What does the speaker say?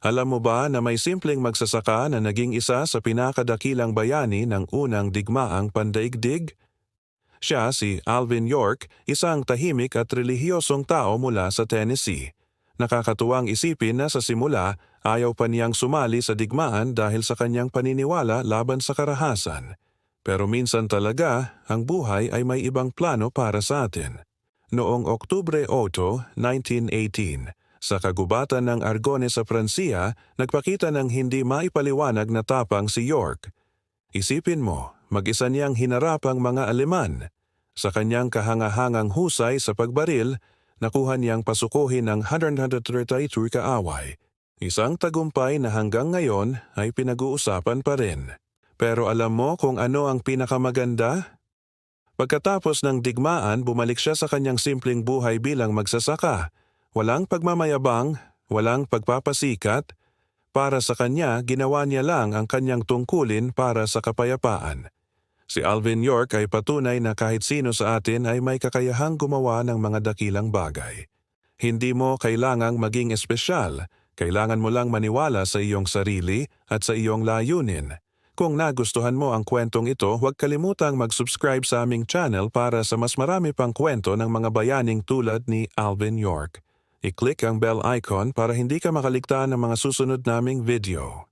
Alam mo ba na may simpleng magsasaka na naging isa sa pinakadakilang bayani ng unang digmaang pandaigdig? Siya si Alvin York, isang tahimik at relihiyosong tao mula sa Tennessee. Nakakatuwang isipin na sa simula, ayaw pa niyang sumali sa digmaan dahil sa kanyang paniniwala laban sa karahasan. Pero minsan talaga, ang buhay ay may ibang plano para sa atin. Noong Oktubre 8, 1918, sa kagubatan ng Argone sa Pransiya, nagpakita ng hindi maipaliwanag na tapang si York. Isipin mo, mag-isa niyang hinarap ang mga Aleman. Sa kanyang kahangahangang husay sa pagbaril, nakuha niyang pasukuhin ang 133 kaaway. Isang tagumpay na hanggang ngayon ay pinag-uusapan pa rin. Pero alam mo kung ano ang pinakamaganda? Pagkatapos ng digmaan, bumalik siya sa kanyang simpleng buhay bilang magsasaka. Walang pagmamayabang, walang pagpapasikat. Para sa kanya, ginawa niya lang ang kanyang tungkulin para sa kapayapaan. Si Alvin York ay patunay na kahit sino sa atin ay may kakayahang gumawa ng mga dakilang bagay. Hindi mo kailangang maging espesyal, kailangan mo lang maniwala sa iyong sarili at sa iyong layunin. Kung nagustuhan mo ang kwentong ito, huwag kalimutang mag-subscribe sa aming channel para sa mas marami pang kwento ng mga bayaning tulad ni Alvin York. I-click ang bell icon para hindi ka makaligtaan ng mga susunod naming video.